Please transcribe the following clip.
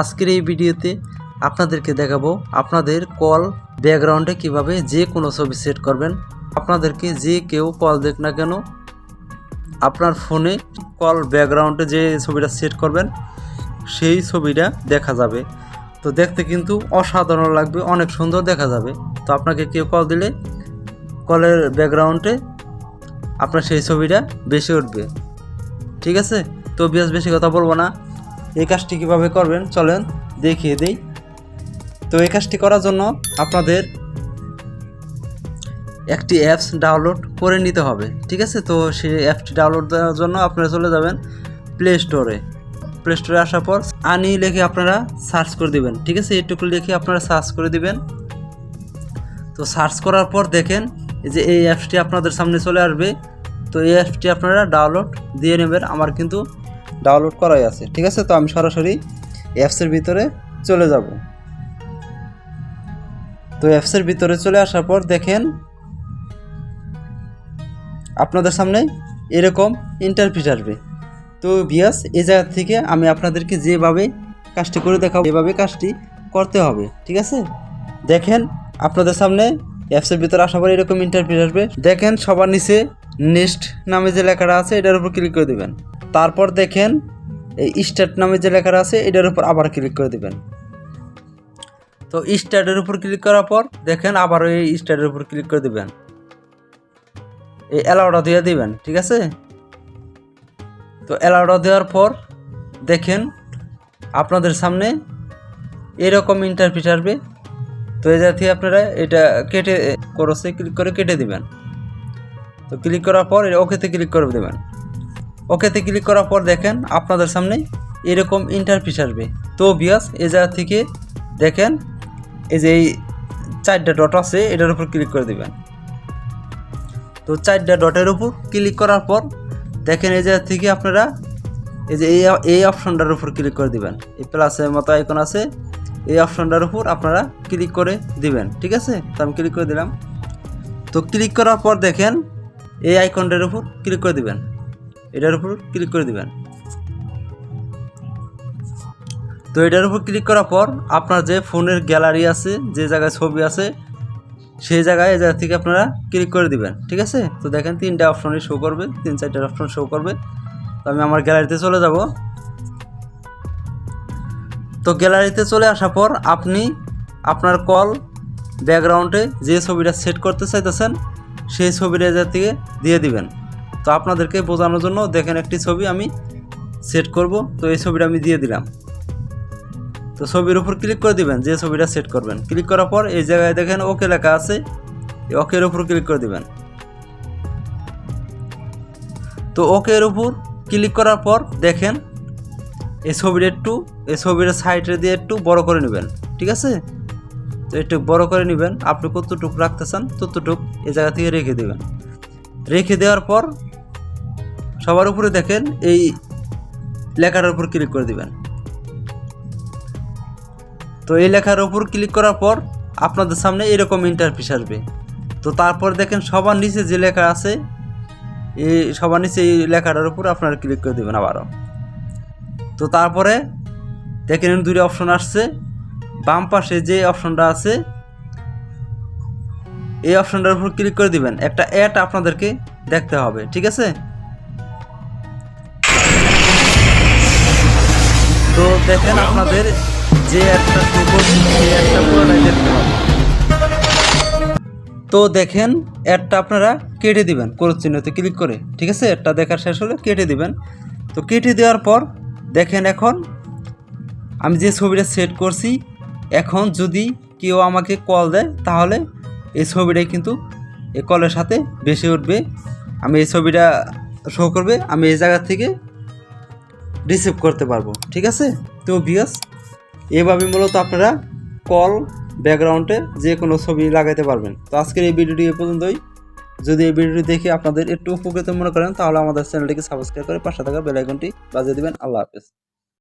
আজকের এই ভিডিওতে আপনাদেরকে দেখাবো আপনাদের কল ব্যাকগ্রাউন্ডে কীভাবে যে কোনো ছবি সেট করবেন। আপনাদেরকে যে কেউ কল দেখ না কেন, আপনার ফোনে কল ব্যাকগ্রাউন্ডে যে ছবিটা সেট করবেন, সেই ছবিটা দেখা যাবে। তো দেখতে কিন্তু অসাধারণ লাগবে, অনেক সুন্দর দেখা যাবে। তো আপনাকে কেউ কল দিলে কলের ব্যাকগ্রাউন্ডে আপনার সেই ছবিটা বেশি উঠবে। ঠিক আছে? তো বিয়াস, বেশি কথা বলব না। এই কাজটি কীভাবে করবেন? চলেন দেখিয়ে দিই। তো এই কাজটি করার জন্য আপনাদের একটি অ্যাপস ডাউনলোড করে নিতে হবে, ঠিক আছে? তো সেই অ্যাপটি ডাউনলোড দেওয়ার জন্য আপনারা চলে যাবেন প্লে স্টোরে প্লে স্টোরে আসার পর আনি লিখে আপনারা সার্চ করে দিবেন, ঠিক আছে? এটুকু লিখে আপনারা সার্চ করে দিবেন। তো সার্চ করার পর দেখেন যে এই অ্যাপসটি আপনাদের সামনে চলে আসবে। তো এই অ্যাপসটি আপনারা ডাউনলোড দিয়ে নেবেন। আমার কিন্তু ডাউনলোড করাই আছে, ঠিক আছে? তো আমি সরাসরি অ্যাপসের ভিতরে চলে যাব। তো অ্যাপসের ভিতরে চলে আসার পর দেখেন, আপনাদের সামনে এরকম ইন্টারভিউ আসবে। তো বিয়াস এই জায়গা থেকে আমি আপনাদেরকে যেভাবে কাজটি করে দেখাবো এভাবে কাজটি করতে হবে, ঠিক আছে? দেখেন, আপনাদের সামনে অ্যাপসের ভিতরে আসার পর এরকম ইন্টারভিউ আসবে। দেখেন, সবার নিচে নেক্সট নামে যে লেখাটা আছে, এটার উপর ক্লিক করে দেবেন। তারপর দেখেন, এই স্টার্ট নামে যে লেখাটা আছে, এটার উপর আবার ক্লিক করে দেবেন। তো স্টার্টের উপর ক্লিক করার পর দেখেন আবার এই স্টার্টের উপর ক্লিক করে দেবেন। এই অ্যালাউটা দিয়ে দিবেন, ঠিক আছে? তো অ্যালাউটা দেওয়ার পর দেখেন, আপনাদের সামনে এরকম ইন্টারফেস আসবে। তো এই থেকে আপনারা এটা কেটে করসে ক্লিক করে কেটে দিবেন। তো ক্লিক করার পর ওকেতে ক্লিক করে দেবেন। ওকেতে ক্লিক করার পর দেখেন আপনাদের সামনে এরকম ইন্টারফেস আসবে। তো বিয়াস এই জায়গা থেকে দেখেন, এই যে এই চারটা ডট আছে, এটার উপর ক্লিক করে দেবেন। তো চারটা ডটের উপর ক্লিক করার পর দেখেন এই জায়গা থেকে আপনারা এই যে এই এই অপশনটার উপর ক্লিক করে দিবেন। এই প্লাসের মতো আইকন আছে, এই অপশনটার উপর আপনারা ক্লিক করে দিবেন, ঠিক আছে? তো আমি ক্লিক করে দিলাম। তো ক্লিক করার পর দেখেন, এই আইকনটার উপর ক্লিক করে দিবেন। এটার উপর ক্লিক করে দিবেন। তো এটার উপর ক্লিক করার পর আপনার যে ফোনের গ্যালারি আছে, যে জায়গায় ছবি আছে, সেই জায়গায় এই জায়গা থেকে আপনারা ক্লিক করে দিবেন, ঠিক আছে? তো দেখেন তিনটা অপশনই শো করবে, তিন চারটা অপশন শো করবে। তো আমি আমার গ্যালারিতে চলে যাব। তো গ্যালারিতে চলে আসার পর আপনি আপনার কল ব্যাকগ্রাউন্ডে যে ছবিটা সেট করতে চাইতেছেন, সেই ছবিটা জায়গা থেকে দিয়ে দিবেন। তো আপনাদেরকে বোঝানোর জন্য দেখেন একটি ছবি আমি সেট করব। তো এই ছবিটা আমি দিয়ে দিলাম। তো ছবির উপর ক্লিক করে দিবেন, যে ছবিটা সেট করবেন। ক্লিক করার পর এই জায়গায় দেখেন ওকে লেখা আছে, এই ওকের উপর ক্লিক করে দিবেন। তো ওকের উপর ক্লিক করার পর দেখেন, এই ছবিটা একটু, এই ছবিটা সাইডে দিয়ে একটু বড় করে নেবেন, ঠিক আছে? তো একটু বড় করে নেবেন, আপনি কতটুকু রাখতে চান ততটুক এই জায়গা থেকে রেখে দেবেন। রেখে দেওয়ার পর সবার উপরে দেখেন, এই লেখাটার উপর ক্লিক করে দিবেন। তো এই লেখার উপর ক্লিক করার পর আপনাদের সামনে এরকম ইন্টারফেস আসবে। তো তারপর দেখেন সবার নিচে যে লেখা আছে, এই সবার নিচে এই লেখাটার উপর আপনারা ক্লিক করে দেবেন আবারও। তো তারপরে দেখেন দুটি অপশন আসছে। বাম পাশে যে অপশনটা আছে, এই অপশনটার উপর ক্লিক করে দিবেন। একটা অ্যাড আপনাদেরকে দেখতে হবে, ঠিক আছে? দেখেন আপনাদের যে একটা তো দেখেন অ্যাডটা আপনারা কেটে দিবেন চিহ্নতে ক্লিক করে, ঠিক আছে? অ্যাডটা দেখার শেষ হলে কেটে দিবেন। তো কেটে দেওয়ার পর, দেখেন এখন, আমি যে ছবিটা সেট করছি, এখন যদি কেউ আমাকে কল দেয়, তাহলে এই ছবিটাই কিন্তু এই কলের সাথে বেশি উঠবে। আমি এই ছবিটা শো করবে, আমি এই জায়গা থেকে রিসিভ করতে পারব, ঠিক আছে? তো বিয়াস এভাবে মূলত আপনারা কল ব্যাকগ্রাউন্ডে যে কোনো ছবি লাগাইতে পারবেন। তো আজকের এই ভিডিওটি এ পর্যন্তই। যদি এই ভিডিওটি দেখে আপনাদের একটু উপকৃত মনে করেন, তাহলে আমাদের চ্যানেলটিকে সাবস্ক্রাইব করে পাশে থাকা বেলাইকনটি বাজিয়ে দেবেন। আল্লাহ হাফেজ।